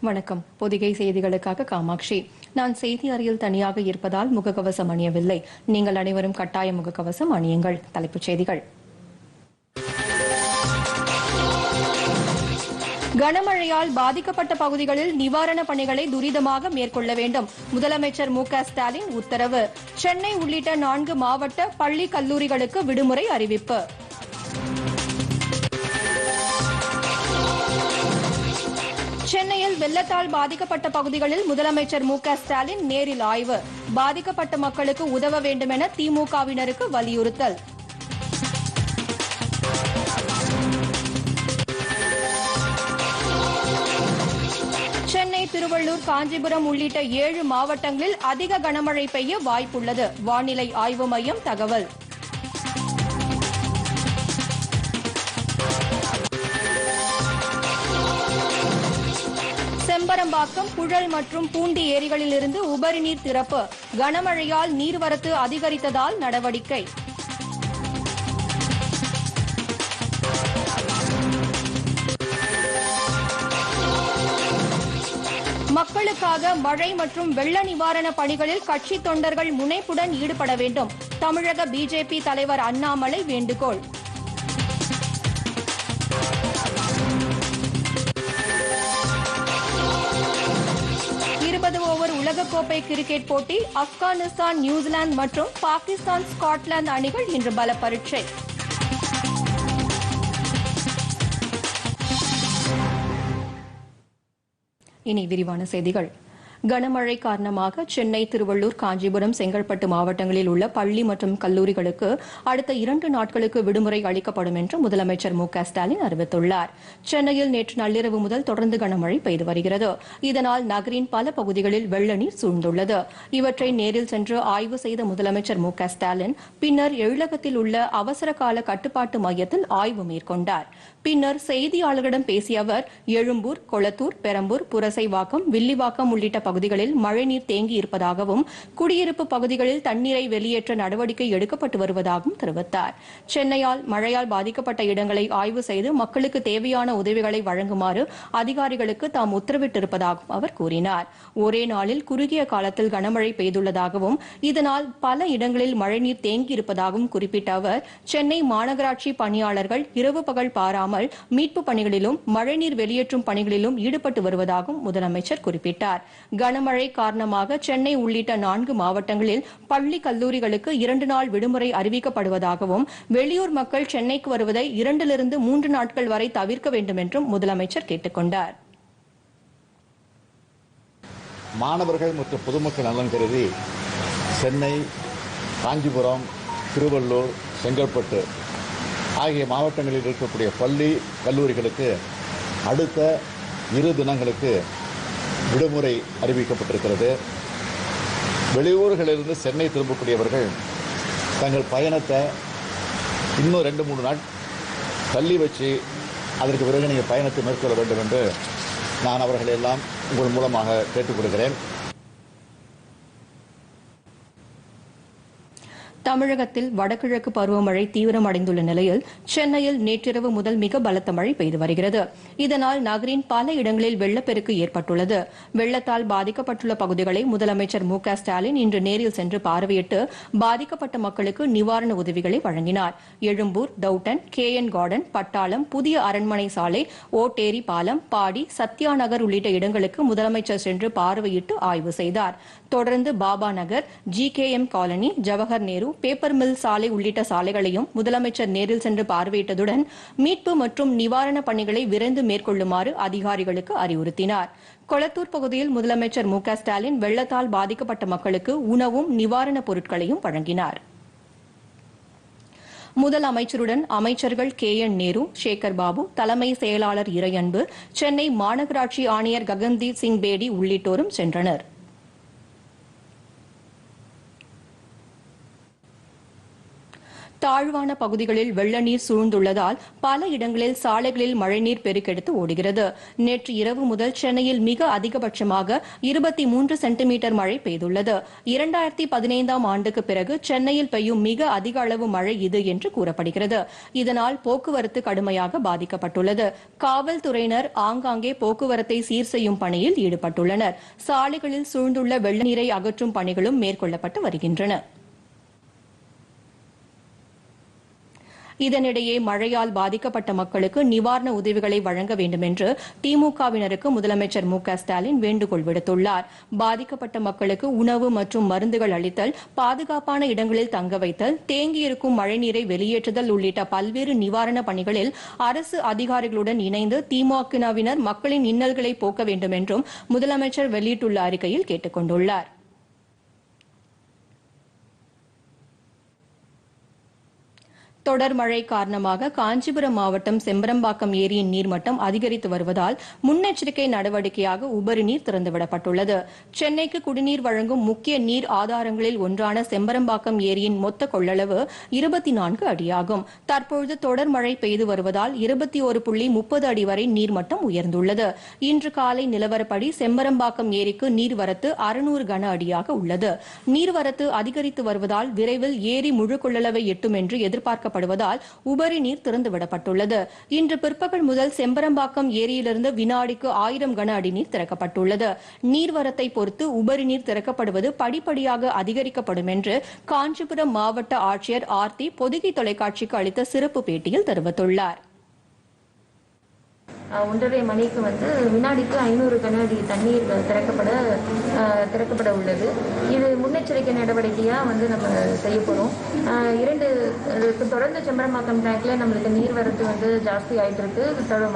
வணக்கம். பொதிகை செய்திகளுக்காக காமாட்சி. நான் செய்தி அறையில் தனியாக இருப்பதால் முகக்கவசம் அணியவில்லை. நீங்கள் அனைவரும் கட்டாய முகக்கவசம் அணியுங்கள். தலைப்புச் செய்திகள். கனமழையால் பாதிக்கப்பட்ட பகுதிகளில் நிவாரணப் பணிகளை துரிதமாக மேற்கொள்ள வேண்டும். முதலமைச்சர் மு க ஸ்டாலின் உத்தரவு. சென்னை உள்ளிட்ட நான்கு மாவட்ட பள்ளி கல்லூரிகளுக்கு விடுமுறை அறிவிப்பு. சென்னையில் வெள்ளத்தால் பாதிக்கப்பட்ட பகுதிகளில் முதலமைச்சர் மு க ஸ்டாலின் நேரில் ஆய்வு. பாதிக்கப்பட்ட மக்களுக்கு உதவ வேண்டும் என திமுகவினருக்கு வலியுறுத்தல். சென்னை திருவள்ளூர் காஞ்சிபுரம் உள்ளிட்ட ஏழு மாவட்டங்களில் அதிக கனமழை பெய்ய வாய்ப்புள்ளது. வானிலை ஆய்வு மையம் தகவல். செம்பரம்பாக்கம் புழல் மற்றும் பூண்டி ஏரிகளிலிருந்து உபரி நீர் திறப்பு. கனமழையால் நீர்வரத்து அதிகரித்ததால் நடவடிக்கை. மக்களுக்காக மழை மற்றும் வெள்ள நிவாரண பணிகளில் கட்சி தொண்டர்கள் முனைப்புடன் ஈடுபட வேண்டும். தமிழக பிஜேபி தலைவர் அண்ணாமலை வேண்டுகோள். உலகக்கோப்பை கிரிக்கெட் போட்டி ஆப்கானிஸ்தான் நியூசிலாந்து மற்றும் பாகிஸ்தான் ஸ்காட்லாந்து அணிகள் இன்று பல பரீட்சை இனி விரிவான செய்திகள். கனமழை காரணமாக சென்னை திருவள்ளூர் காஞ்சிபுரம் செங்கல்பட்டு மாவட்டங்களில் உள்ள பள்ளி மற்றும் கல்லூரிகளுக்கு அடுத்த இரண்டு நாட்களுக்கு விடுமுறை அளிக்கப்படும் என்று முதலமைச்சர் மு ஸ்டாலின் அறிவித்துள்ளார். சென்னையில் நேற்று நள்ளிரவு முதல் தொடர்ந்து கனமழை பெய்து வருகிறது. இதனால் நகரின் பல பகுதிகளில் வெள்ள நீர் சூழ்ந்துள்ளது. இவற்றை நேரில் சென்று ஆய்வு செய்த முதலமைச்சர் மு ஸ்டாலின் பின்னர் எழிலகத்தில் உள்ள அவசர கால கட்டுப்பாட்டு மையத்தில் ஆய்வு மேற்கொண்டார். பின்னர் செய்தியாளர்களிடம் பேசிய அவர் எழும்பூர் கொளத்தூர் பெரம்பூர் புரசைவாக்கம் வில்லிவாக்கம் உள்ளிட்ட பகுதிகளில் மழைநீர் தேங்கி இருப்பதாகவும் குடியிருப்பு பகுதிகளில் தண்ணீரை வெளியேற்ற நடவடிக்கை எடுக்கப்பட்டு வருவதாகவும் தெரிவித்தார். சென்னையால் மழையால் பாதிக்கப்பட்ட இடங்களை ஆய்வு செய்து மக்களுக்கு தேவையான உதவிகளை வழங்குமாறு அதிகாரிகளுக்கு தாம் உத்தரவிட்டிருப்பதாகவும் அவர் கூறினார். ஒரே நாளில் குறுகிய காலத்தில் கனமழை பெய்துள்ளதாகவும் இதனால் பல இடங்களில் மழைநீர் தேங்கியிருப்பதாகவும் குறிப்பிட்ட அவர் சென்னை மாநகராட்சி பணியாளர்கள் இரவு பகல் பாராமல் இல்லாமல் மீட்பு பணிகளிலும் மழைநீர் வெளியேற்றும் பணிகளிலும் ஈடுபட்டு வருவதாகவும் முதலமைச்சர் குறிப்பிட்டார். கனமழை காரணமாக சென்னை உள்ளிட்ட நான்கு மாவட்டங்களில் பள்ளி கல்லூரிகளுக்கு இரண்டு நாள் விடுமுறை அறிவிக்கப்படுவதாகவும் வெளியூர் மக்கள் சென்னைக்கு வருவதை இரண்டிலிருந்து மூன்று நாட்கள் வரை தவிர்க்க வேண்டும் என்றும் முதலமைச்சர் கேட்டுக் கொண்டார். மாணவர்கள் மற்றும் பொதுமக்கள் நலன் கருதி சென்னை காஞ்சிபுரம் திருவள்ளூர் செங்கல்பட்டு ஆகிய மாவட்டங்களில் இருக்கக்கூடிய பள்ளி கல்லூரிகளுக்கு அடுத்த இரு தினங்களுக்கு விடுமுறை அறிவிக்கப்பட்டிருக்கிறது. வெளியூர்களிலிருந்து சென்னை திரும்பக்கூடியவர்கள் தங்கள் பயணத்தை இன்னும் ரெண்டு மூணு நாள் தள்ளி வச்சு அதற்கு பிறகு நீங்கள் பயணத்தை மேற்கொள்ள வேண்டும் என்று நான் அவர்களையெல்லாம் உங்கள் மூலமாக கேட்டுக்கொள்கிறேன். தமிழகத்தில் வடகிழக்கு பருவமழை தீவிரமடைந்துள்ள நிலையில் சென்னையில் நேற்றிரவு முதல் மிக பலத்த மழை பெய்து வருகிறது. இதனால் நகரின் பல இடங்களில் வெள்ளப்பெருக்கு ஏற்பட்டுள்ளது. வெள்ளத்தால் பாதிக்கப்பட்டுள்ள பகுதிகளை முதலமைச்சர் மு க ஸ்டாலின் இன்று நேரில் சென்று பார்வையிட்டு பாதிக்கப்பட்ட மக்களுக்கு நிவாரண உதவிகளை வழங்கினார். Ezhumbur Doveton K N garden Pattalam புதிய அரண்மனை சாலை ஓட்டேரி பாலம் பாடி சத்யா நகர் உள்ளிட்ட இடங்களுக்கு முதலமைச்சர் சென்று பார்வையிட்டு ஆய்வு செய்தார். தொடர்ந்து Baba Nagar G K M colony Jawahar Nehru paper mill சாலை உள்ளிட்ட சாலைகளையும் முதலமைச்சர் நேரில் சென்று பார்வையிட்டதுடன் மீட்பு மற்றும் நிவாரணப் பணிகளை விரைந்து மேற்கொள்ளுமாறு அதிகாரிகளுக்கு அறிவுறுத்தினார். கொளத்தூர் பகுதியில் முதலமைச்சர் மு ஸ்டாலின் வெள்ளத்தால் பாதிக்கப்பட்ட மக்களுக்கு உணவும் நிவாரணப் பொருட்களையும் வழங்கினார். முதல் அமைச்சருடன் அமைச்சர்கள் கே என் நேரு சேகர் பாபு தலைமை செயலாளர் இறையன்பு சென்னை மாநகராட்சி ஆணையர் ககன்தீப் சிங் பேடி உள்ளிட்டோரும் சென்றனர். தாழ்வான பகுதிகளில் வெள்ள நீர் சூழ்ந்துள்ளதால் பல இடங்களில் சாலைகளில் மழைநீர் பெருக்கெடுத்து ஓடுகிறது. நேற்று இரவு முதல் சென்னையில் மிக அதிகபட்சமாக இருபத்தி மூன்று சென்டிமீட்டர் மழை பெய்துள்ளது. இரண்டாயிரத்தி பதினைந்தாம் ஆண்டுக்கு பிறகு சென்னையில் பெய்யும் மிக அதிக அளவு மழை இது என்று கூறப்படுகிறது. இதனால் போக்குவரத்து கடுமையாக பாதிக்கப்பட்டுள்ளது. காவல்துறையினர் ஆங்காங்கே போக்குவரத்தை சீர் செய்யும் பணியில் ஈடுபட்டுள்ளனர். சாலைகளில் சூழ்ந்துள்ள வெள்ள நீரை அகற்றும் பணிகளும் மேற்கொள்ளப்பட்டு வருகின்றன. இதனிடையே மழையால் பாதிக்கப்பட்ட மக்களுக்கு நிவாரண உதவிகளை வழங்க வேண்டும் என்று திமுகவினருக்கு முதலமைச்சர் மு க ஸ்டாலின் வேண்டுகோள் விடுத்துள்ளார். பாதிக்கப்பட்ட மக்களுக்கு உணவு மற்றும் மருந்துகள் அளித்தல் பாதுகாப்பான இடங்களில் தங்க வைத்தல் தேங்கியிருக்கும் மழைநீரை வெளியேற்றுதல் உள்ளிட்ட பல்வேறு நிவாரண பணிகளில் அரசு அதிகாரிகளுடன் இணைந்து திமுகவினர் மக்களின் இன்னல்களை போக்க வேண்டும் என்றும் முதலமைச்சர் வெளியிட்டுள்ள அறிக்கையில் கேட்டுக் கொண்டுள்ளார் தொடர் மழை காரணமாக காஞ்சிபுரம் மாவட்டம் செம்பரம்பாக்கம் ஏரியின் நீர்மட்டம் அதிகரித்து வருவதால் முன்னெச்சரிக்கை நடவடிக்கையாக உபரி நீர் திறந்துவிடப்பட்டுள்ளது. சென்னைக்கு குடிநீர் வழங்கும் முக்கிய நீர் ஆதாரங்களில் ஒன்றான செம்பரம்பாக்கம் ஏரியின் மொத்த கொள்ளளவு இருபத்தி நான்கு அடியாகும். தற்பொழுது தொடர் மழை பெய்து வருவதால் இருபத்தி ஒரு புள்ளி முப்பது அடி வரை நீர்மட்டம் உயர்ந்துள்ளது. இன்று காலை நிலவரப்படி செம்பரம்பாக்கம் ஏரிக்கு நீர்வரத்து அறுநூறு கன அடியாக உள்ளது. நீர்வரத்து அதிகரித்து வருவதால் விரைவில் ஏரி முழு கொள்ளளவை எட்டும் என்று எதிர்பார்க்கப்படும் ஏற்படுவதால் உபரி நீர் திறந்துவிடப்பட்டுள்ளது இன்று பிற்பகல் முதல் செம்பரம்பாக்கம் ஏரியிலிருந்து வினாடிக்கு ஆயிரம் கன அடி நீர் திறக்கப்பட்டுள்ளது. நீர்வரத்தை பொறுத்து உபரி நீர் திறக்கப்படுவது படிப்படியாக அதிகரிக்கப்படும் என்று காஞ்சிபுரம் மாவட்ட ஆட்சியர் ஆர்த்தி பொதுகை தொலைக்காட்சிக்கு அளித்த சிறப்பு பேட்டியில் தெரிவித்துள்ளார். ஒன்றரை மணிக்கு வந்து வினாடிக்கு ஐநூறு கன தண்ணீர் திறக்கப்பட திறக்கப்பட உள்ளது. இது முன்னெச்சரிக்கை நடவடிக்கையாக வந்து நம்ம செய்ய போகிறோம் இரண்டு தொடர்ந்து செம்பரம்பாக்கம் டேங்க்ல நம்மளுக்கு நீர் வரத்து வந்து ஜாஸ்தி ஆகிட்டு இருக்கு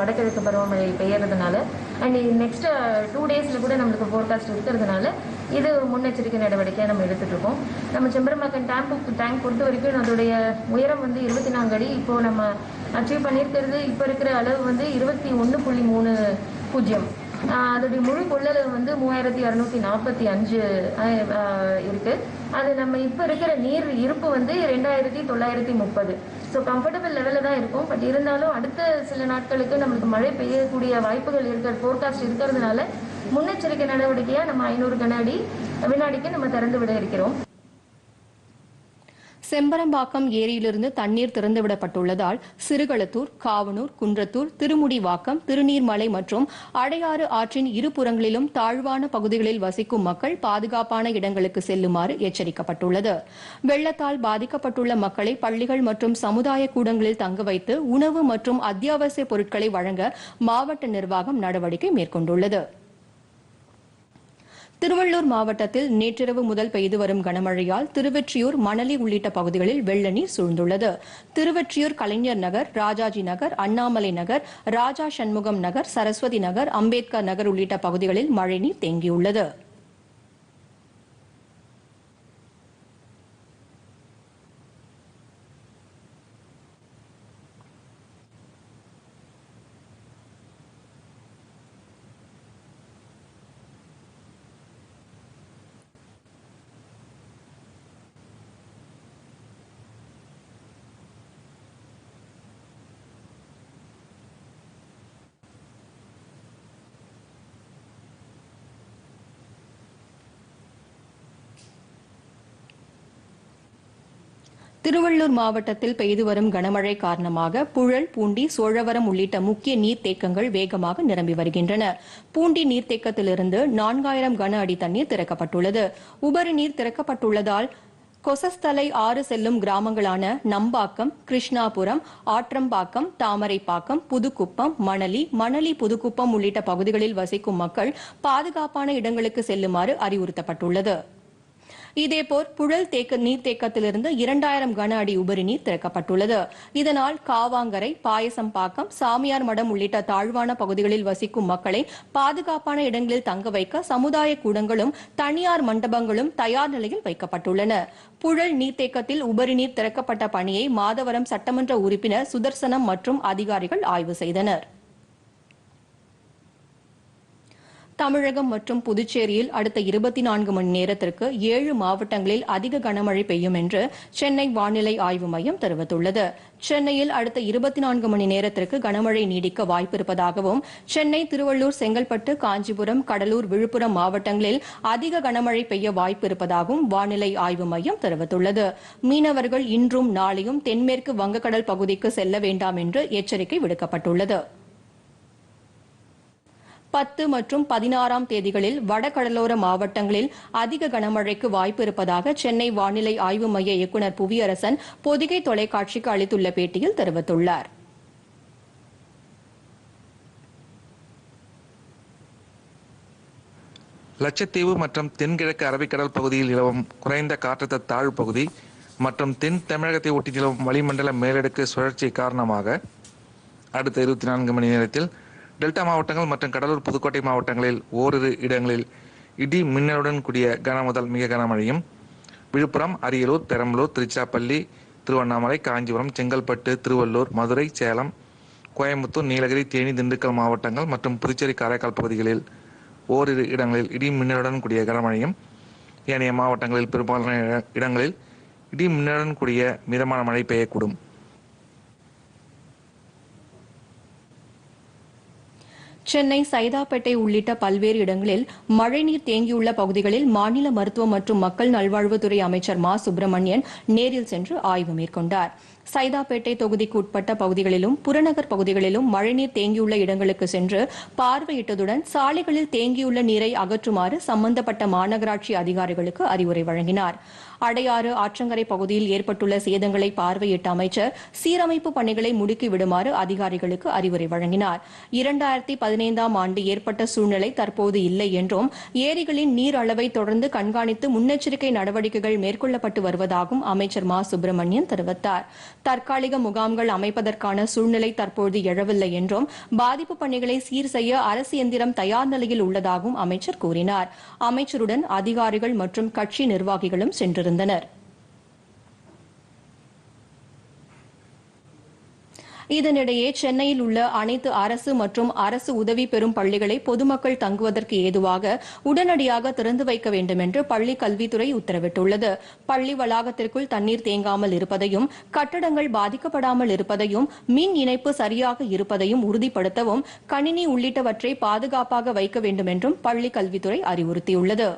வடகிழக்கு பருவமழை பெய்யறதுனால அண்ட் நெக்ஸ்ட் டூ டேஸில் கூட நம்மளுக்கு ஃபோர்காஸ்ட் இருக்கிறதுனால இது முன்னெச்சரிக்கை நடவடிக்கையாக நம்ம எடுத்துகிட்டு இருக்கோம் நம்ம செம்பரம்பாக்கம் டேங்க் டேங்க் பொறுத்த வரைக்கும் அதோடைய உயரம் வந்து இருபத்தி நான்கு அடி. இப்போது நம்ம அச்சீவ் பண்ணியிருக்கிறது இப்போ இருக்கிற அளவு வந்து இருபத்தி ஒன்று புள்ளி மூணு பூஜ்ஜியம். அதோடைய முழு கொள்ளளவு வந்து மூவாயிரத்தி இரநூத்தி நாற்பத்தி அஞ்சு இருக்கு. அது நம்ம இப்போ இருக்கிற நீர் இருப்பு வந்து ரெண்டாயிரத்தி தொள்ளாயிரத்தி முப்பது. ஸோ கம்ஃபர்டபுள் லெவலில் தான் இருக்கும். பட் இருந்தாலும் அடுத்த சில நாட்களுக்கு நம்மளுக்கு மழை பெய்யக்கூடிய வாய்ப்புகள் இருக்கிற ஃபோர்காஸ்ட் இருக்கிறதுனால முன்னெச்சரிக்கை நடவடிக்கையாக நம்ம ஐநூறு கன அடி வினாடிக்கு நம்ம திறந்து விட இருக்கிறோம். செம்பரம்பாக்கம் ஏரியிலிருந்து தண்ணீர் திறந்துவிடப்பட்டுள்ளதால் சிறுகளத்தூர் காவனூர் குன்றத்தூர் திருமுடிவாக்கம் திருநீர்மலை மற்றும் அடையாறு ஆற்றின் இருபுறங்களிலும் தாழ்வான பகுதிகளில் வசிக்கும் மக்கள் பாதுகாப்பான இடங்களுக்கு செல்லுமாறு எச்சரிக்கப்பட்டுள்ளது. வெள்ளத்தால் பாதிக்கப்பட்டுள்ள மக்களை பள்ளிகள் மற்றும் சமுதாய கூடங்களில் தங்க வைத்து உணவு மற்றும் அத்தியாவசிய பொருட்களை வழங்க மாவட்ட நிர்வாகம் நடவடிக்கை மேற்கொண்டுள்ளது. திருவள்ளூர் மாவட்டத்தில் நேற்றிரவு முதல் பெய்து வரும் கனமழையால் திருவெற்றியூர் மணலி உள்ளிட்ட பகுதிகளில் வெள்ள நீர் சூழ்ந்துள்ளது. திருவெற்றியூர் கலைஞர் நகர் ராஜாஜி நகர் அண்ணாமலை நகர் ராஜா சண்முகம் நகர் சரஸ்வதி நகர் அம்பேத்கர் நகர் உள்ளிட்ட பகுதிகளில் மழைநீர் தேங்கியுள்ளது. திருவள்ளூர் மாவட்டத்தில் பெய்து வரும் கனமழை காரணமாக புழல் பூண்டி சோழவரம் உள்ளிட்ட முக்கிய நீர்த்தேக்கங்கள் வேகமாக நிரம்பி வருகின்றன. பூண்டி நீர்த்தேக்கத்திலிருந்து நான்காயிரம் கன அடி தண்ணீர் திறக்கப்பட்டுள்ளது. உபரி நீர் திறக்கப்பட்டுள்ளதால் கொசஸ்தலை ஆறு செல்லும் கிராமங்களான நம்பாக்கம் கிருஷ்ணாபுரம் ஆற்றம்பாக்கம் தாமரைப்பாக்கம் புதுக்குப்பம் மணலி மணலி புதுக்குப்பம் உள்ளிட்ட பகுதிகளில் வசிக்கும் மக்கள் பாதுகாப்பான இடங்களுக்கு செல்லுமாறு அறிவுறுத்தப்பட்டுள்ளது. இதேபோல் புழல் தேக்க நீர்த்தேக்கத்திலிருந்து இரண்டாயிரம் கன அடி உபரி நீர் திறக்கப்பட்டுள்ளது. இதனால் காவாங்கரை பாயசம்பாக்கம் சாமியார் மடம் உள்ளிட்ட தாழ்வான பகுதிகளில் வசிக்கும் மக்களை பாதுகாப்பான இடங்களில் தங்க வைக்க சமுதாய கூடங்களும் தனியார் மண்டபங்களும் தயார் நிலையில் வைக்கப்பட்டுள்ளன. புழல் நீர்த்தேக்கத்தில் உபரி நீர் திறக்கப்பட்ட பணியை மாதவரம் சட்டமன்ற உறுப்பினர் சுதர்சனம் மற்றும் அதிகாரிகள் ஆய்வு செய்தனர். தமிழகம் மற்றும் புதுச்சேரியில் அடுத்த இருபத்தி நான்கு மணி நேரத்திற்கு ஏழு மாவட்டங்களில் அதிக கனமழை பெய்யும் என்று சென்னை வானிலை ஆய்வு மையம் தெரிவித்துள்ளது. சென்னையில் அடுத்த இருபத்தி நான்கு மணி நேரத்திற்கு கனமழை நீடிக்க வாய்ப்பிருப்பதாகவும் சென்னை திருவள்ளூர் செங்கல்பட்டு காஞ்சிபுரம் கடலூர் விழுப்புரம் மாவட்டங்களில் அதிக கனமழை பெய்ய வாய்ப்பிருப்பதாகவும் வானிலை ஆய்வு மையம் தெரிவித்துள்ளது. மீனவர்கள் இன்றும் நாளையும் தென்மேற்கு வங்கக்கடல் பகுதிக்கு செல்ல வேண்டாம் என்று எச்சரிக்கை விடுக்கப்பட்டுள்ளது. பத்து மற்றும் பதினாறாம் தேதிகளில் வடகடலோர மாவட்டங்களில் அதிக கனமழைக்கு வாய்ப்பு இருப்பதாக சென்னை வானிலை ஆய்வு மைய இயக்குநர் புவியரசன் பொதிகை தொலைக்காட்சிக்கு அளித்துள்ள பேட்டியில் தெரிவித்துள்ளார். லட்சத்தீவு மற்றும் தென்கிழக்கு அரபிக்கடல் பகுதியில் நிலவும் குறைந்த காற்றழுத்த தாழ்வு பகுதி மற்றும் தென் தமிழகத்தை ஒட்டி நிலவும் வளிமண்டல மேலடுக்கு சுழற்சி காரணமாக அடுத்த இருபத்தி நான்கு மணி நேரத்தில் டெல்டா மாவட்டங்கள் மற்றும் கடலூர் புதுக்கோட்டை மாவட்டங்களில் ஓரிரு இடங்களில் இடி மின்னலுடன் கூடிய கனமுதல் மிக கனமழையும் விழுப்புரம் அரியலூர் பெரம்பலூர் திருச்சிராப்பள்ளி திருவண்ணாமலை காஞ்சிபுரம் செங்கல்பட்டு திருவள்ளூர் மதுரை சேலம் கோயம்புத்தூர் நீலகிரி தேனி திண்டுக்கல் மாவட்டங்கள் மற்றும் புதுச்சேரி காரைக்கால் பகுதிகளில் ஓரிரு இடங்களில் இடி மின்னலுடன் கூடிய கனமழையும் ஏனைய மாவட்டங்களில் பெரும்பாலான இட- இடங்களில் இடி மின்னலுடன் கூடிய மிதமான மழை பெய்யக்கூடும். சென்னை சைதாப்பேட்டை உள்ளிட்ட பல்வேறு இடங்களில் மழைநீர் தேங்கியுள்ள பகுதிகளில் மாநில மருத்துவம் மற்றும் மக்கள் நல்வாழ்வுத்துறை அமைச்சர் மா. சுப்பிரமணியன் நேரில் சென்று ஆய்வு மேற்கொண்டார். சைதாப்பேட்டை தொகுதிக்கு உட்பட்ட பகுதிகளிலும் புறநகர் பகுதிகளிலும் மழைநீர் தேங்கியுள்ள இடங்களுக்கு சென்று பார்வையிட்டதுடன் சாலைகளில் தேங்கியுள்ள நீரை அகற்றுமாறு சம்பந்தப்பட்ட மாநகராட்சி அதிகாரிகளுக்கு அறிவுரை வழங்கினார். அடையாறு ஆற்றங்கரை பகுதியில் ஏற்பட்டுள்ள சேதங்களை பார்வையிட்ட அமைச்சர் சீரமைப்பு பணிகளை முடுக்கி விடுமாறு அதிகாரிகளுக்கு அறிவுரை வழங்கினார். இரண்டாயிரத்தி பதினைந்தாம் ஆண்டு ஏற்பட்ட சூழ்நிலை தற்போது இல்லை என்றும் ஏரிகளின் நீர் அளவை தொடர்ந்து கண்காணித்து முன்னெச்சரிக்கை நடவடிக்கைகள் மேற்கொள்ளப்பட்டு வருவதாகவும் அமைச்சர் மா. சுப்பிரமணியன் தெரிவித்தார். தற்காலிக முகாம்கள் அமைப்பதற்கான சூழ்நிலை தற்போது எழவில்லை என்றும் பாதிப்பு பணிகளை சீர் செய்ய அரசு எந்திரம் தயார் நிலையில் உள்ளதாகவும் அமைச்சர் கூறினார். அமைச்சருடன் அதிகாரிகள் மற்றும் கட்சி நிர்வாகிகளும் கொண்டிருந்தனர். இதனிடையே சென்னையில் உள்ள அனைத்து அரசு மற்றும் அரசு உதவி பெறும் பள்ளிகளை பொதுமக்கள் தங்குவதற்கு ஏதுவாக உடனடியாக திறந்து வைக்க வேண்டும் என்று பள்ளி கல்வித்துறை உத்தரவிட்டுள்ளது. பள்ளி வளாகத்திற்குள் தண்ணீர் தேங்காமல் இருப்பதையும் கட்டடங்கள் பாதிக்கப்படாமல் இருப்பதையும் மின் இணைப்பு சரியாக இருப்பதையும் உறுதிப்படுத்தவும் கணினி உள்ளிட்டவற்றை பாதுகாப்பாக வைக்க வேண்டும் என்றும் பள்ளி கல்வித்துறை அறிவுறுத்தியுள்ளது.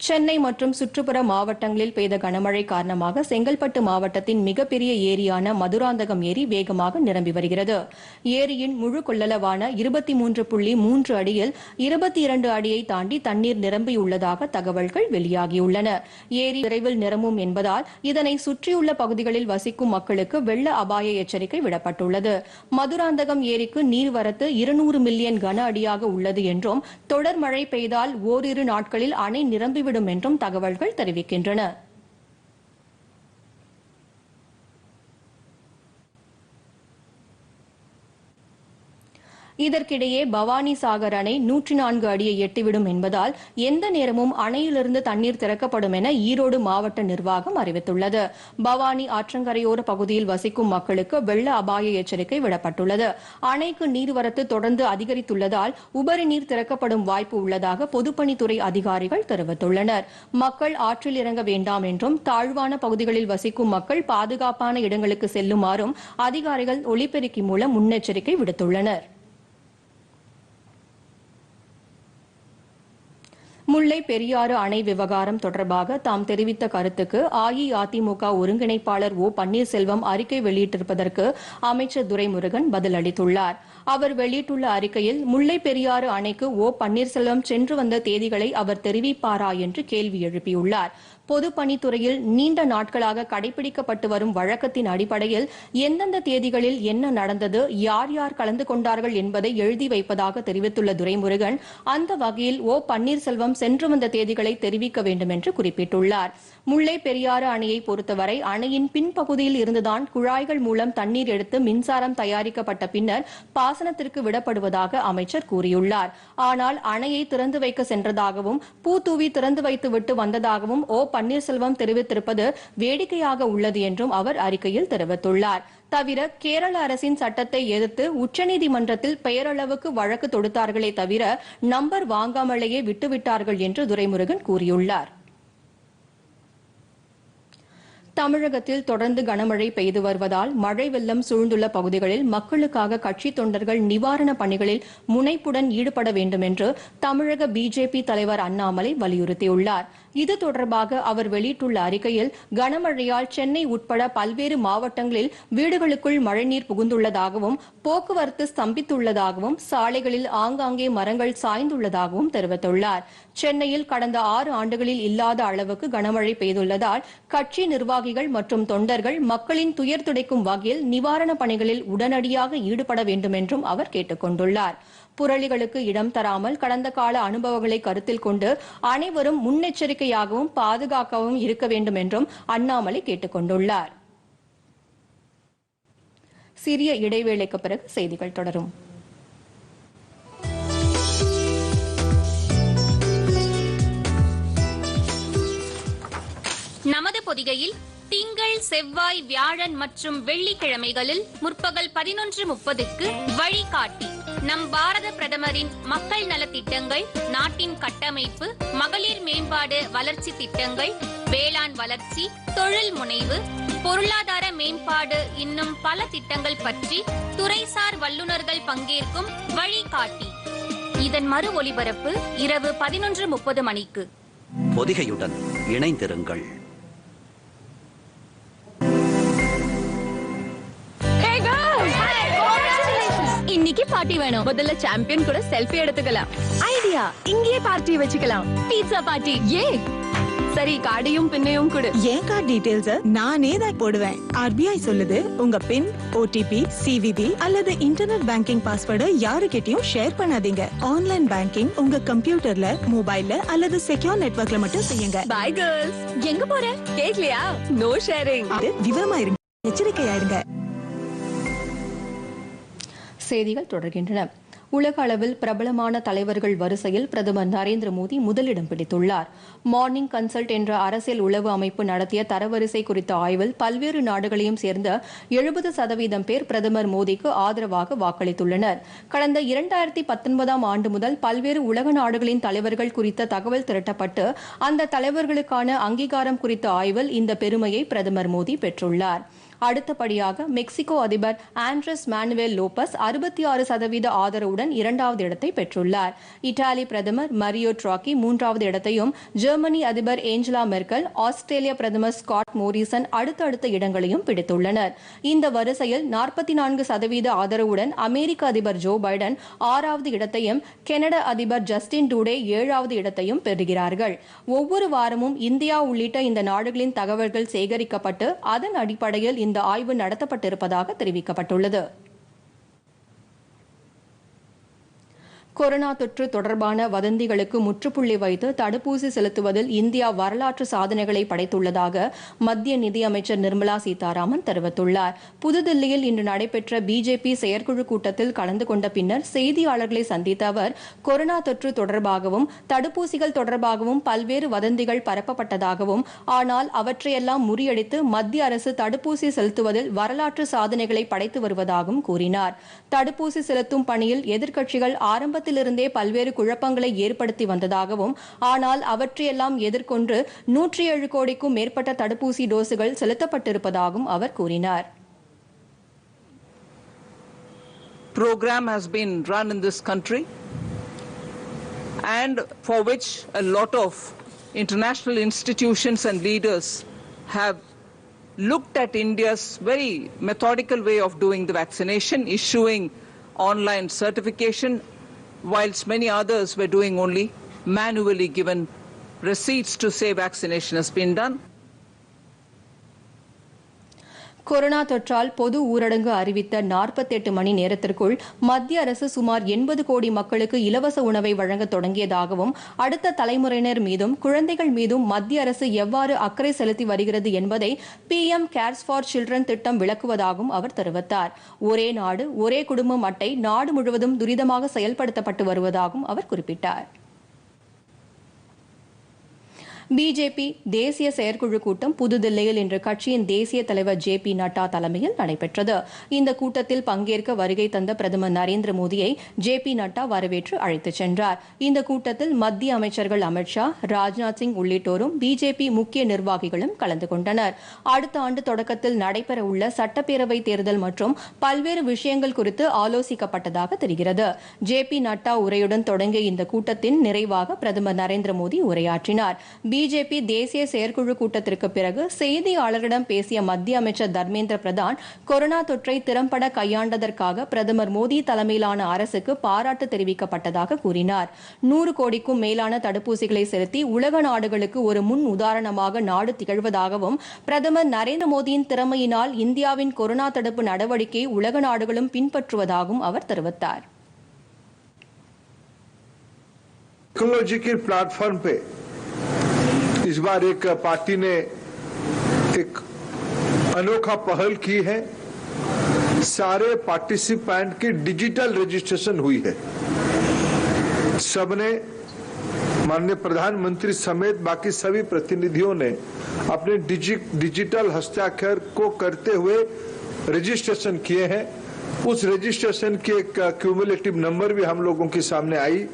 சென்னை மற்றும் சுற்றுப்புற மாவட்டங்களில் பெய்த கனமழை காரணமாக செங்கல்பட்டு மாவட்டத்தின் மிகப்பெரிய ஏரியான மதுராந்தகம் ஏரி வேகமாக நிரம்பி வருகிறது. ஏரியின் முழு கொள்ளளவான இருபத்தி மூன்று புள்ளி மூன்று அடியில் இருபத்தி இரண்டு அடியை தாண்டி தண்ணீர் நிரம்பியுள்ளதாக தகவல்கள் வெளியாகியுள்ளன. ஏரி விரைவில் நிரம்பும் என்பதால் இதனை சுற்றியுள்ள பகுதிகளில் வசிக்கும் மக்களுக்கு வெள்ள அபாய எச்சரிக்கை விடப்பட்டுள்ளது. மதுராந்தகம் ஏரிக்கு நீர்வரத்து இருநூறு மில்லியன் கன அடியாக உள்ளது என்றும் தொடர் மழை பெய்தால் ஓரிரு நாட்களில் அணை நிரம்பி நிரம்பிவிடும் என்றும் தகவல்கள் தெரிவிக்கின்றன. இதற்கிடையே பவானி சாகர் அணை நூற்றி நான்கு அடியை எட்டிவிடும் என்பதால் எந்த நேரமும் அணையிலிருந்து தண்ணீர் திறக்கப்படும் என ஈரோடு மாவட்ட நிர்வாகம் அறிவித்துள்ளது. பவானி ஆற்றங்கரையோர பகுதியில் வசிக்கும் மக்களுக்கு வெள்ள அபாய எச்சரிக்கை விடப்பட்டுள்ளது. அணைக்கு நீர்வரத்து தொடர்ந்து அதிகரித்துள்ளதால் உபரி நீர் திறக்கப்படும் வாய்ப்பு உள்ளதாக பொதுப்பணித்துறை அதிகாரிகள் தெரிவித்துள்ளனர். மக்கள் ஆற்றில் இறங்க வேண்டாம் என்றும் தாழ்வான பகுதிகளில் வசிக்கும் மக்கள் பாதுகாப்பான இடங்களுக்கு செல்லுமாறும் அதிகாரிகள் ஒலிபெருக்கி மூலம் முன்னெச்சரிக்கை விடுத்துள்ளனர். முல்லை பெரியாறு அணை விவகாரம் தொடர்பாக தாம் தெரிவித்த கருத்துக்கு அஇஅதிமுக ஒருங்கிணைப்பாளர் ஓ பன்னீர்செல்வம் அறிக்கை வெளியிட்டிருப்பதற்கு அமைச்சர் துரைமுருகன் பதிலளித்துள்ளார். அவர் வெளியிட்டுள்ள அறிக்கையில் முல்லை பெரியாறு அணைக்கு ஓ பன்னீர்செல்வம் சென்று வந்த தேதிகளை அவர் தெரிவிப்பாரா என்று கேள்வி எழுப்பியுள்ளார். பொதுப்பணித்துறையில் நீண்ட நாட்களாக கடைபிடிக்கப்பட்டு வரும் வழக்கத்தின் அடிப்படையில் எந்தெந்த தேதிகளில் என்ன நடந்தது யார் யார் கலந்து கொண்டார்கள் என்பதை எழுதி வைப்பதாக தெரிவித்துள்ள துரைமுருகன் அந்த வகையில் ஓ பன்னீர்செல்வம் சென்று வந்த தேதிகளை தெரிவிக்க வேண்டும் என்று குறிப்பிட்டுள்ளார். முல்லை பெரியாறு அணையை பொறுத்தவரை அணையின் பின்பகுதியில் இருந்துதான் குழாய்கள் மூலம் தண்ணீர் எடுத்து மின்சாரம் தயாரிக்கப்பட்ட பின்னர் பாசனத்திற்கு விடப்படுவதாக அமைச்சர் கூறியுள்ளார். ஆனால் அணையை திறந்து வைக்க சென்றதாகவும் பூ தூவி திறந்து வைத்துவிட்டு வந்ததாகவும் ஓ பன்னீர்செல்வம் தெரிவித்திருப்பது வேடிக்கையாக உள்ளது என்றும் அவர் அறிக்கையில் தெரிவித்துள்ளார். தவிர கேரள அரசின் சட்டத்தை எதிர்த்து உச்சநீதிமன்றத்தில் பெயரளவுக்கு வழக்கு தொடுத்தார்களே தவிர நம்பர் வாங்காமலேயே விட்டுவிட்டார்கள் என்று துரைமுருகன் கூறியுள்ளார். தமிழகத்தில் தொடர்ந்து கனமழை பெய்து வருவதால் மழை வெள்ளம் சூழ்ந்துள்ள பகுதிகளில் மக்களுக்காக கட்சி தொண்டர்கள் நிவாரணப் பணிகளில் முனைப்புடன் ஈடுபட வேண்டும் என்று தமிழக பிஜேபி தலைவர் அண்ணாமலை வலியுறுத்தியுள்ளார். இது தொடர்பாக அவர் வெளியிட்டுள்ள அறிக்கையில் கனமழையால் சென்னை உட்பட பல்வேறு மாவட்டங்களில் வீடுகளுக்குள் மழைநீர் புகுந்துள்ளதாகவும் போக்குவரத்து ஸ்தம்பித்துள்ளதாகவும் சாலைகளில் ஆங்காங்கே மரங்கள் சாய்ந்துள்ளதாகவும் தெரிவித்துள்ளார். சென்னையில் கடந்த ஆறு ஆண்டுகளில் இல்லாத அளவுக்கு கனமழை பெய்துள்ளதால் கட்சி நிர்வாகிகள் மற்றும் தொண்டர்கள் மக்களின் துயர் துடைக்கும் வகையில் நிவாரணப் பணிகளில் உடனடியாக ஈடுபட வேண்டும் என்றும் அவர் கேட்டுக் கொண்டுள்ளார். புரளிகளுக்கு இடம் தராமல் கடந்த கால அனுபவங்களை கருத்தில் கொண்டு அனைவரும் முன்னெச்சரிக்கையாகவும் பாதுகாக்கவும் இருக்க வேண்டும் என்றும் அண்ணாமலை கேட்டுக் கொண்டுள்ளார். சிறிய இடைவேளைக்கு பிறகு செய்திகள் தொடரும். நமது பொதிகையில் திங்கள் செவ்வாய் வியாழன் மற்றும் வெள்ளிக்கிழமைகளில் முற்பகல் பதினொன்று முப்பதுக்கு வழிகாட்டி. நம் பாரத பிரதமரின் மக்கள் நலத்திட்டங்கள் நாட்டின் கட்டமைப்பு மகளிர் மேம்பாடு வளர்ச்சி திட்டங்கள் வேளாண் வளர்ச்சி தொழில் முனைவு பொருளாதார மேம்பாடு இன்னும் பல திட்டங்கள் பற்றி துறைசார் வல்லுநர்கள் பங்கேற்கும் வழிகாட்டி. இதன் மறு ஒலிபரப்பு இரவு பதினொன்று முப்பது மணிக்கு. பொதிகையுடன் இணைந்திருங்கள். இன்னைக்கு பார்ட்டி வேணும். முதல்ல சாம்பியன் கூட செல்ஃபி எடுத்துக்கலாம். ஐடியா இங்கேயே பார்ட்டி வச்சுக்கலாம். பீட்சா பார்ட்டி ஏ? சரி கார்டையும் பின்னையும் கொடு. என் கார்டு டீடைல்ஸ் நானே தான் போடுவேன். ஆர்பிஐ சொல்லுது உங்க பின் ஓடிபி சிவிபி அல்லது இன்டர்நெட் பேங்கிங் பாஸ்வேர்டு யாருக்கிட்டயும் ஷேர் பண்ணாதீங்க. ஆன்லைன் பேங்கிங் உங்க கம்ப்யூட்டர்ல மொபைல்ல அல்லது செக்யூர் நெட்வொர்க்ல மட்டும் செய்யுங்க. பை கேர்ள்ஸ் எங்க போற? கேக்கலையா? நோ ஷேரிங் விவரமா இருங்க. எச்சரிக்கையா இருங்க செய்திகள் தொடர்கின்றன. உலக அளவில் பிரபலமான தலைவர்கள் வரிசையில் பிரதமர் நரேந்திர மோடி முதலிடம் பிடித்துள்ளார். மார்னிங் கன்சல்ட் என்ற அரசியல் உளவு அமைப்பு நடத்திய தரவரிசை குறித்த ஆய்வில் பல்வேறு நாடுகளையும் சேர்ந்த எழுபது சதவீதம் பேர் பிரதமர் மோடிக்கு ஆதரவாக வாக்களித்துள்ளனர். கடந்த இரண்டாயிரத்தி பத்தொன்பதாம் ஆண்டு முதல் பல்வேறு உலக நாடுகளின் தலைவர்கள் குறித்த தகவல் திரட்டப்பட்டு அந்த தலைவர்களுக்கான அங்கீகாரம் குறித்த ஆய்வில் இந்த பெருமையை பிரதமர் மோடி பெற்றுள்ளார். அடுத்தபடியாக மெக்சிகோ அதிபர் ஆண்ட்ரஸ் மானுவேல் லோபஸ் அறுபத்தி ஆறு சதவீத ஆதரவுடன் இரண்டாவது இடத்தை பெற்றுள்ளார். இத்தாலி பிரதமர் மரியோ ட்ராக்கி மூன்றாவது இடத்தையும் ஜெர்மனி அதிபர் ஏஞ்சலா மெர்க்கல் ஆஸ்திரேலிய பிரதமர் ஸ்காட் மோரிசன் அடுத்தடுத்த இடங்களையும் பிடித்துள்ளனர். இந்த வரிசையில் நாற்பத்தி நான்கு சதவீத ஆதரவுடன் அமெரிக்க அதிபர் ஜோ பைடன் ஆறாவது இடத்தையும் கனடா அதிபர் ஜஸ்டின் டூடே ஏழாவது இடத்தையும் பெறுகிறார்கள். ஒவ்வொரு வாரமும் இந்தியா உள்ளிட்ட இந்த நாடுகளின் தகவல்கள் சேகரிக்கப்பட்டு அதன் அடிப்படையில் இந்த ஆய்வு நடத்தப்பட்டிருப்பதாக தெரிவிக்கப்பட்டுள்ளது. கொரோனா தொற்று தொடர்பான வதந்திகளுக்கு முற்றுப்புள்ளி வைத்து தடுப்பூசி செலுத்துவதில் இந்தியா வரலாற்று சாதனைகளை படைத்துள்ளதாக மத்திய நிதியமைச்சர் நிர்மலா சீதாராமன் தெரிவித்துள்ளார். புதுதில்லியில் இன்று நடைபெற்ற பிஜேபி செயற்குழு கூட்டத்தில் கலந்து கொண்ட பின்னர் செய்தியாளர்களை சந்தித்த அவர் கொரோனா தொற்று தொடர்பாகவும் தடுப்பூசிகள் தொடர்பாகவும் பல்வேறு வதந்திகள் பரப்பப்பட்டதாகவும் ஆனால் அவற்றையெல்லாம் முறியடித்து மத்திய அரசு தடுப்பூசி செலுத்துவதில் வரலாற்று சாதனைகளை படைத்து வருவதாகவும் கூறினார். தடுப்பூசி செலுத்தும் பணியில் எதிர்க்கட்சிகள் ஆரம்பத்திலிருந்தே பல்வேறு குழப்பங்களை ஏற்படுத்தி வந்ததாகவும் ஆனால் அவற்றையெல்லாம் எதிர்கொண்டு நூற்றி ஏழு கோடிக்கும் மேற்பட்ட தடுப்பூசி டோஸுகள் செலுத்தப்பட்டிருப்பதாகவும் அவர் கூறினார் program has been run in this country and for which a lot of international institutions and leaders have looked at India's very methodical way of doing the vaccination, issuing online certification, whilst many others were doing only manually given receipts to say vaccination has been done. Corona தொற்றால் பொது ஊரடங்கு அறிவித்த நாற்பத்தெட்டு மணி நேரத்திற்குள் மத்திய அரசு சுமார் எண்பது கோடி மக்களுக்கு இலவச உணவை வழங்க தொடங்கியதாகவும் அடுத்த தலைமுறையினர் மீதும் குழந்தைகள் மீதும் மத்திய அரசு எவ்வாறு அக்கறை செலுத்தி வருகிறது என்பதை P M cares for children திட்டம் விளக்குவதாகவும் அவர் தெரிவித்தார். ஒரே நாடு ஒரே குடும்பம் அட்டை நாடு முழுவதும் துரிதமாக செயல்படுத்தப்பட்டு வருவதாகவும் அவர் குறிப்பிட்டார். பிஜேபி தேசிய செயற்குழு கூட்டம் புதுதில்லியில் இன்று கட்சியின் தேசிய தலைவர் ஜே பி நட்டா தலைமையில் நடைபெற்றது. இந்த கூட்டத்தில் பங்கேற்க வருகை தந்த பிரதமர் நரேந்திர மோடியை ஜே பி நட்டா வரவேற்று அழைத்துச் சென்றார். இந்த கூட்டத்தில் மத்திய அமைச்சர்கள் அமித் ஷா ராஜ்நாத் சிங் உள்ளிட்டோரும் பிஜேபி முக்கிய நிர்வாகிகளும் கலந்து கொண்டனர். அடுத்த ஆண்டு தொடக்கத்தில் நடைபெறவுள்ள சட்டப்பேரவை தேர்தல் மற்றும் பல்வேறு விஷயங்கள் குறித்து ஆலோசிக்கப்பட்டதாக தெரிகிறது. ஜே பி நட்டா உரையுடன் தொடங்கிய இந்த கூட்டத்தின் நிறைவாக பிரதமர் நரேந்திர மோடி உரையாற்றினார். பிஜேபி தேசிய செயற்குழு கூட்டத்திற்கு பிறகு செய்தியாளர்களிடம் பேசிய மத்திய அமைச்சர் தர்மேந்திர பிரதான் கொரோனா தொற்றை திறம்பட கையாண்டதற்காக பிரதமர் மோடி தலைமையிலான அரசுக்கு பாராட்டு தெரிவிக்கப்பட்டதாக கூறினார் நூறு கோடிக்கும் மேலான தடுப்பூசிகளை செலுத்தி உலக நாடுகளுக்கு ஒரு முன் உதாரணமாக நாடு திகழ்வதாகவும் பிரதமர் நரேந்திர மோடியின் திறமையினால் இந்தியாவின் கொரோனா தடுப்பு நடவடிக்கையை உலக நாடுகளும் பின்பற்றுவதாகவும் அவர் தெரிவித்தார் टेक्नोलॉजी के प्लेटफॉर्म पे इस बार एक पार्टी ने एक अनोखा पहल की है। सारे पार्टिसिपेंट की डिजिटल रजिस्ट्रेशन हुई है। सबने माननीय प्रधानमंत्री समेत बाकी सभी प्रतिनिधियों ने अपने डिजि, डिजिटल हस्ताक्षर को करते हुए रजिस्ट्रेशन किए हैं। उस रजिस्ट्रेशन की एक क्यूमुलेटिव नंबर भी हम लोगों के सामने आई।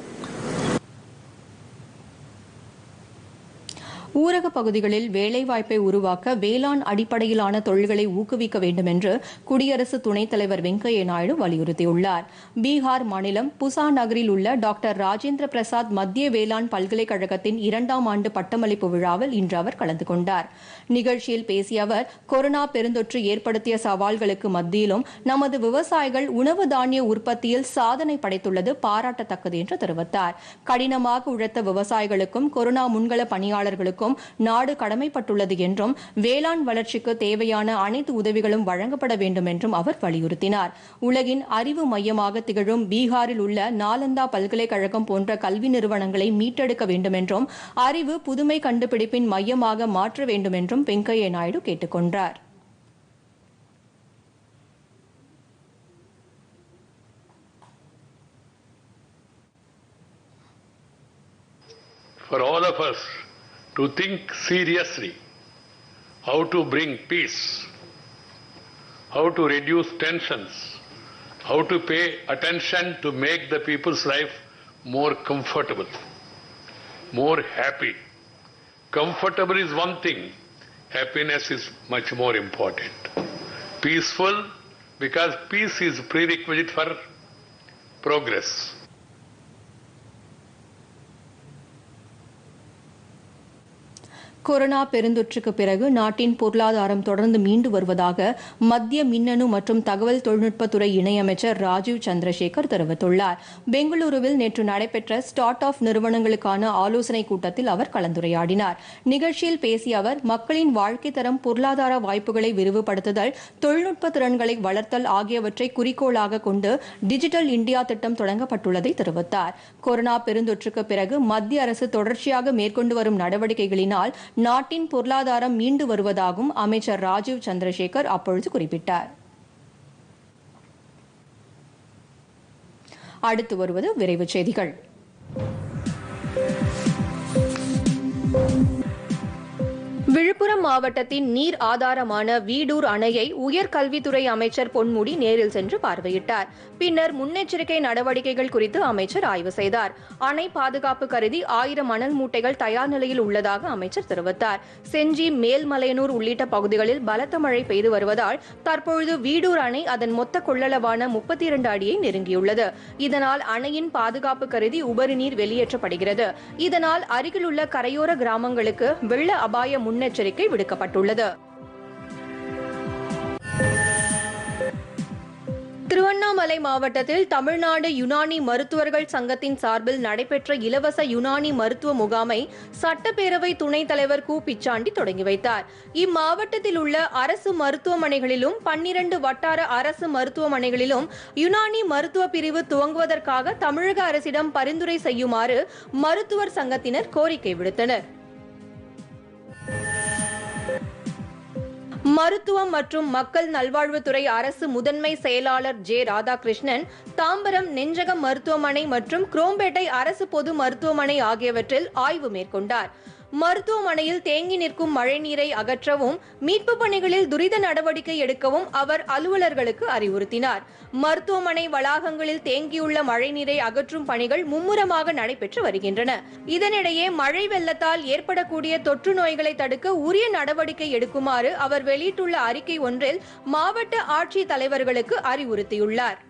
ஊரக பகுதிகளில் வேலைவாய்ப்பை உருவாக்க வேளாண் அடிப்படையிலான தொழில்களை ஊக்குவிக்க வேண்டும் என்று குடியரசு துணைத் தலைவர் வெங்கையா நாயுடு வலியுறுத்தியுள்ளார். பீகார் மாநிலம் புசா நகரில் உள்ள டாக்டர் ராஜேந்திர பிரசாத் மத்திய வேளாண் பல்கலைக்கழகத்தின் இரண்டாம் ஆண்டு பட்டமளிப்பு விழாவில் இன்று அவர் கலந்து கொண்டார். நிகழ்ச்சியில் பேசிய அவர் கொரோனா பெருந்தொற்று ஏற்படுத்திய சவால்களுக்கு மத்தியிலும் நமது விவசாயிகள் உணவு தானிய உற்பத்தியில் சாதனை படைத்துள்ளது பாராட்டத்தக்கது என்று தெரிவித்தார். கடினமாக உழைத்த விவசாயிகளுக்கும் கொரோனா முன்கள பணியாளர்களுக்கும் நாடு கடமைப்பட்டுள்ளது என்றும் வேளாண் வளர்ச்சிக்கு தேவையான அனைத்து உதவிகளும் வழங்கப்பட வேண்டும் என்றும் அவர் வலியுறுத்தினார். உலகின் அறிவு மையமாக திகழும் பீகாரில் உள்ள நாலந்தா பல்கலைக்கழகம் போன்ற கல்வி நிறுவனங்களை மீட்டெடுக்க வேண்டும் என்றும் அறிவு புதுமை கண்டுபிடிப்பின் மையமாக மாற்ற வேண்டும் என்றும் வெங்கையா நாயுடு கேட்டுக் கொண்டார் for all of us to think seriously how to bring peace, how to reduce tensions, how to pay attention to make the people's life more comfortable, more happy. Comfortable is one thing, happiness is much more important. Peaceful, because peace is prerequisite for progress. Corona பெருந்தொற்றுக்கு பிறகு நாட்டின் பொருளாதாரம் தொடர்ந்து மீண்டு வருவதாக மத்திய மின்னணு மற்றும் தகவல் தொழில்நுட்பத்துறை இணையமைச்சர் ராஜீவ் சந்திரசேகர் தெரிவித்துள்ளார். பெங்களூருவில் நேற்று நடைபெற்ற ஸ்டார்ட் ஆப் நிறுவனங்களுக்கான ஆலோசனைக் கூட்டத்தில் அவர் கலந்துரையாடினார். நிகழ்ச்சியில் பேசிய அவர் மக்களின் வாழ்க்கை தரம் பொருளாதார வாய்ப்புகளை விரிவுபடுத்துதல் தொழில்நுட்ப திறன்களை வளர்த்தல் ஆகியவற்றை குறிக்கோளாக கொண்டு டிஜிட்டல் இந்தியா திட்டம் தொடங்கப்பட்டுள்ளதை தெரிவித்தார். கொரோனா பெருந்தொற்றுக்கு பிறகு மத்திய அரசு தொடர்ச்சியாக மேற்கொண்டு வரும் நடவடிக்கைகளினால் நாட்டின் பொருளாதாரம் மீண்டு வருவதாகவும் அமைச்சர் ராஜீவ் சந்திரசேகர் அப்பொழுது குறிப்பிட்டார். அடுத்து வருவது விரைவுச் செய்திகள். விழுப்புரம் மாவட்டத்தின் நீர் ஆதாரமான வீடூர் அணையை உயர்கல்வித்துறை அமைச்சர் பொன்முடி நேரில் சென்று பார்வையிட்டார். பின்னர் முன்னெச்சரிக்கை நடவடிக்கைகள் குறித்து அமைச்சர் ஆய்வு செய்தார். அணை பாதுகாப்பு கருதி ஆயிரம் மணல் மூட்டைகள் தயார் நிலையில் உள்ளதாக அமைச்சர் தெரிவித்தார். செஞ்சி மேல்மலையனூர் உள்ளிட்ட பகுதிகளில் பலத்த மழை பெய்து வருவதால் தற்பொழுது வீடூர் அணை அதன் மொத்த கொள்ளளவான முப்பத்தி இரண்டு அடியை நெருங்கியுள்ளது. இதனால் அணையின் பாதுகாப்பு கருதி உபரி நீர் வெளியேற்றப்படுகிறது. இதனால் அருகிலுள்ள கரையோர கிராமங்களுக்கு வெள்ள அபாய முன்னெச்சரிக்கை விடுக்கப்பட்டுள்ளது. திருவண்ணாமலை மாவட்டத்தில் தமிழ்நாடு யுனானி மருத்துவர்கள் சங்கத்தின் சார்பில் நடைபெற்ற இலவச யுனானி மருத்துவ முகாமை சட்டப்பேரவை துணைத் தலைவர் கு. பிச்சாண்டி தொடங்கி வைத்தார். இம்மாவட்டத்தில் உள்ள அரசு மருத்துவமனைகளிலும் பன்னிரண்டு வட்டார அரசு மருத்துவமனைகளிலும் யுனானி மருத்துவ பிரிவு துவங்குவதற்காக தமிழக அரசிடம் பரிந்துரை செய்யுமாறு மருத்துவர் சங்கத்தினர் கோரிக்கை விடுத்தனர். மருத்துவம் மற்றும் மக்கள் நல்வாழ்வுத்துறை அரசு முதன்மை செயலாளர் ஜே ராதாகிருஷ்ணன் தாம்பரம் நெஞ்சகம் மருத்துவமனை மற்றும் குரோம்பேட்டை அரசு பொது மருத்துவமனை ஆகியவற்றில் ஆய்வு மேற்கொண்டார். மருத்துவமனையில் தேங்கி நிற்கும் மழைநீரை அகற்றவும் மீட்பு பணிகளில் துரித நடவடிக்கை எடுக்கவும் அவர் அலுவலர்களுக்கு அறிவுறுத்தினார். மருத்துவமனை வளாகங்களில் தேங்கியுள்ள மழைநீரை அகற்றும் பணிகள் மும்முரமாக நடைபெற்று வருகின்றன. இதனிடையே மழை வெள்ளத்தால் ஏற்படக்கூடிய தொற்று நோய்களை தடுக்க உரிய நடவடிக்கை எடுக்குமாறு அவர் வெளியிட்டுள்ள அறிக்கை ஒன்றில் மாவட்ட ஆட்சித் தலைவர்களுக்கு அறிவுறுத்தியுள்ளார்.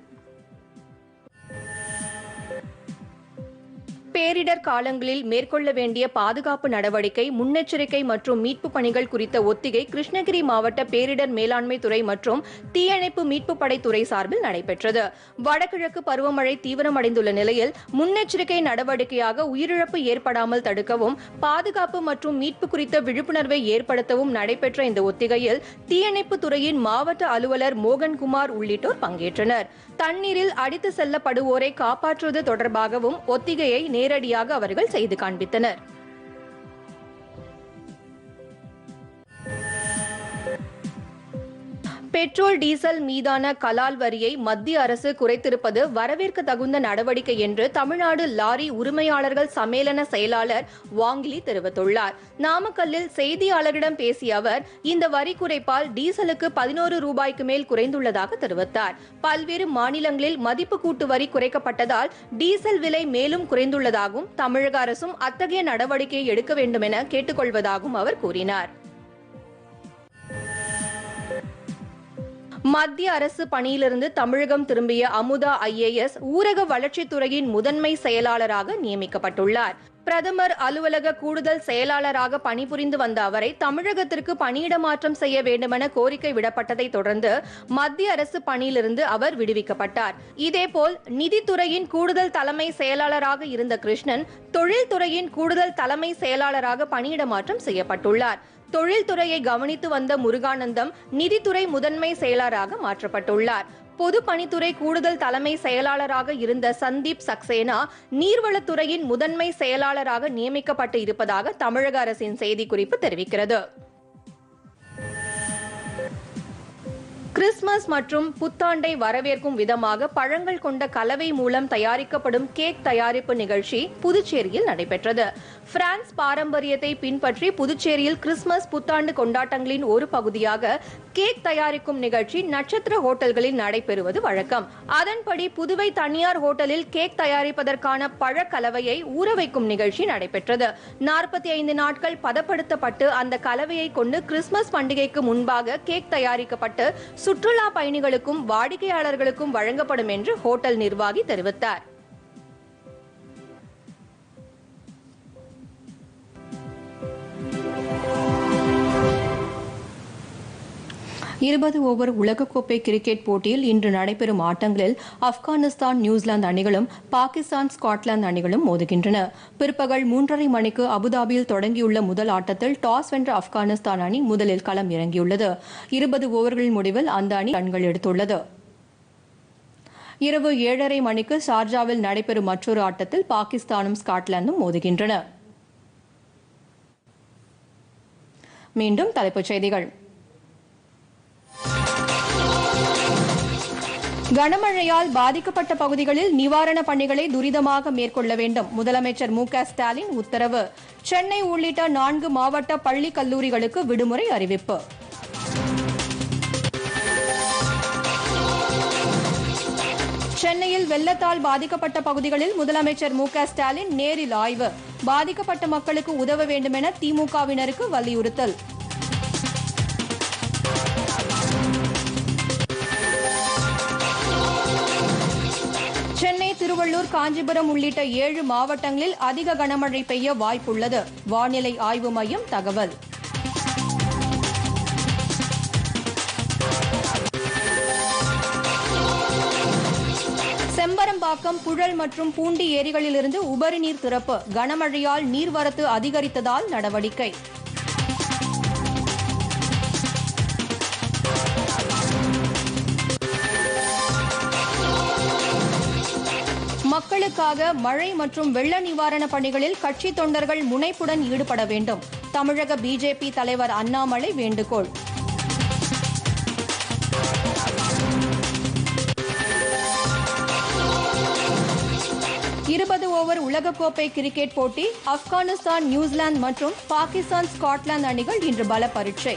பேரிடர் காலங்களில் மேற்கொள்ள வேண்டிய பாதுகாப்பு நடவடிக்கை முன்னெச்சரிக்கை மற்றும் மீட்பு பணிகள் குறித்த ஒத்திகை கிருஷ்ணகிரி மாவட்ட பேரிடர் மேலாண்மை துறை மற்றும் தீயணைப்பு மீட்பு படைத்துறை சார்பில் நடைபெற்றது. வடகிழக்கு பருவமழை தீவிரமடைந்துள்ள நிலையில் முன்னெச்சரிக்கை நடவடிக்கையாக உயிரிழப்பு ஏற்படாமல் தடுக்கவும் பாதுகாப்பு மற்றும் மீட்பு குறித்த விழிப்புணர்வை ஏற்படுத்தவும் நடைபெற்ற இந்த ஒத்திகையில் தீயணைப்பு துறையின் மாவட்ட அலுவலர் மோகன்குமார் உள்ளிட்டோர் பங்கேற்றனர். தண்ணீரில் அடித்து செல்லப்படுவோரை காப்பாற்றுவது தொடர்பாகவும் ஒத்திகையை நேரடியாக அவர்கள் செய்து காண்பித்தனர். பெட்ரோல் டீசல் மீதான கலால் வரியை மத்திய அரசு குறைத்திருப்பது வரவேற்க தகுந்த நடவடிக்கை என்று தமிழ்நாடு லாரி உரிமையாளர்கள் சம்மேளன செயலாளர் வாங்கிலி தெரிவித்துள்ளார். நாமக்கல்லில் செய்தியாளர்களிடம் பேசிய அவர் இந்த வரி குறைப்பால் டீசலுக்கு பதினோரு ரூபாய்க்கு மேல் குறைந்துள்ளதாக தெரிவித்தார். பல்வேறு மாநிலங்களில் மதிப்பு கூட்டு வரி குறைக்கப்பட்டதால் டீசல் விலை மேலும் குறைந்துள்ளதாகவும் தமிழக அரசும் அத்தகைய நடவடிக்கையை எடுக்க வேண்டும் என கேட்டுக்கொள்வதாகவும் அவர் கூறினார். மத்திய அரசு பணியிலிருந்து தமிழகம் திரும்பிய அமுதா ஐஏஎஸ் ஊரக வளர்ச்சித்துறையின் முதன்மை செயலாளராக நியமிக்கப்பட்டுள்ளார். பிரதமர் அலுவலக கூடுதல் செயலாளராக பணிபுரிந்து வந்த அவரை தமிழகத்திற்கு பணியிட மாற்றம் செய்ய வேண்டுமென கோரிக்கை விடப்பட்டதை தொடர்ந்து மத்திய அரசு பணியிலிருந்து அவர் விடுவிக்கப்பட்டார். இதேபோல் நிதித்துறையின் கூடுதல் தலைமை செயலாளராக இருந்த கிருஷ்ணன் தொழில்துறையின் கூடுதல் தலைமை செயலாளராக பணியிட மாற்றம் செய்யப்பட்டுள்ளார். தொழில்துறையை கவனித்து வந்த முருகானந்தம் நிதித்துறை முதன்மை செயலராக மாற்றப்பட்டுள்ளார். பொதுப்பணித்துறை கூடுதல் தலைமை செயலாளராக இருந்த சந்தீப் சக்சேனா நீர்வளத்துறையின் முதன்மை செயலாளராக நியமிக்கப்பட்டு இருப்பதாக தமிழக அரசின் செய்திக்குறிப்பு தெரிவிக்கிறது. கிறிஸ்துமஸ் மற்றும் புத்தாண்டை வரவேற்கும் விதமாக பழங்கள் கொண்ட கலவை மூலம் தயாரிக்கப்படும் கேக் தயாரிப்பு நிகழ்ச்சி புதுச்சேரியில் நடைபெற்றது. பிரான்ஸ் பாரம்பரியத்தை பின்பற்றி புதுச்சேரியில் கிறிஸ்துமஸ் புத்தாண்டு கொண்டாட்டங்களின் ஒரு பகுதியாக கேக் தயாரிக்கும் நிகழ்ச்சி நட்சத்திர ஹோட்டல்களில் நடைபெறுவது வழக்கம். அதன்படி புதுவை தனியார் ஹோட்டலில் கேக் தயாரிப்பதற்கான பழ கலவையை ஊற வைக்கும் நிகழ்ச்சி நடைபெற்றது. நாற்பத்தி ஐந்து நாட்கள் பதப்படுத்தப்பட்டு அந்த கலவையை கொண்டு கிறிஸ்துமஸ் பண்டிகைக்கு முன்பாக கேக் தயாரிக்கப்பட்டு சுற்றுலா பயணிகளுக்கும் வாடிக்கையாளர்களுக்கும் வழங்கப்படும் என்று ஹோட்டல் நிர்வாகி தெரிவித்தார். இருபது ஓவர் உலகக்கோப்பை கிரிக்கெட் போட்டியில் இன்று நடைபெறும் ஆட்டங்களில் ஆப்கானிஸ்தான் நியூசிலாந்து அணிகளும் பாகிஸ்தான் ஸ்காட்லாந்து அணிகளும் மோதுகின்றன. பிற்பகல் மூன்றரை மணிக்கு அபுதாபியில் தொடங்கியுள்ள முதல் ஆட்டத்தில் டாஸ் வென்ற ஆப்கானிஸ்தான் அணி முதலில் களம் இறங்கியுள்ளது. இருபது ஓவர்களின் முடிவில் அந்த அணி ரன்கள் எடுத்துள்ளது. இரவு ஏழரை மணிக்கு ஷார்ஜாவில் நடைபெறும் மற்றொரு ஆட்டத்தில் பாகிஸ்தானும் ஸ்காட்லாந்தும் மோதுகின்றன. மீண்டும் தலைப்புச் செய்திகள். கனமழையால் பாதிக்கப்பட்ட பகுதிகளில் நிவாரணப் பணிகளை துரிதமாக மேற்கொள்ள வேண்டும். முதலமைச்சர் மு ஸ்டாலின் உத்தரவு. சென்னை உள்ளிட்ட நான்கு மாவட்ட பள்ளி கல்லூரிகளுக்கு விடுமுறை அறிவிப்பு. சென்னையில் வெள்ளத்தால் பாதிக்கப்பட்ட பகுதிகளில் முதலமைச்சர் மு ஸ்டாலின் நேரில் ஆய்வு. பாதிக்கப்பட்ட மக்களுக்கு உதவ வேண்டுமென திமுகவினருக்கு வலியுறுத்தல். திருவள்ளூர் காஞ்சிபுரம் உள்ளிட்ட ஏழு மாவட்டங்களில் அதிக கனமழை பெய்ய வாய்ப்புள்ளது. வானிலை ஆய்வு மையம் தகவல். செம்பரம்பாக்கம் புழல் மற்றும் பூண்டி ஏரிகளிலிருந்து உபரி நீர் திறப்பு. கனமழையால் நீர்வரத்து அதிகரித்ததால் நடவடிக்கை. மக்களுக்காக மழை மற்றும் வெள்ள நிவாரண பணிகளில் கட்சி தொண்டர்கள் முனைப்புடன் ஈடுபட வேண்டும். தமிழக பிஜேபி தலைவர் அண்ணாமலை வேண்டுகோள். இருபது ஓவர் உலகக்கோப்பை கிரிக்கெட் போட்டி ஆப்கானிஸ்தான் நியூசிலாந்து மற்றும் பாகிஸ்தான் ஸ்காட்லாந்து அணிகள் இன்று பல பரீட்சை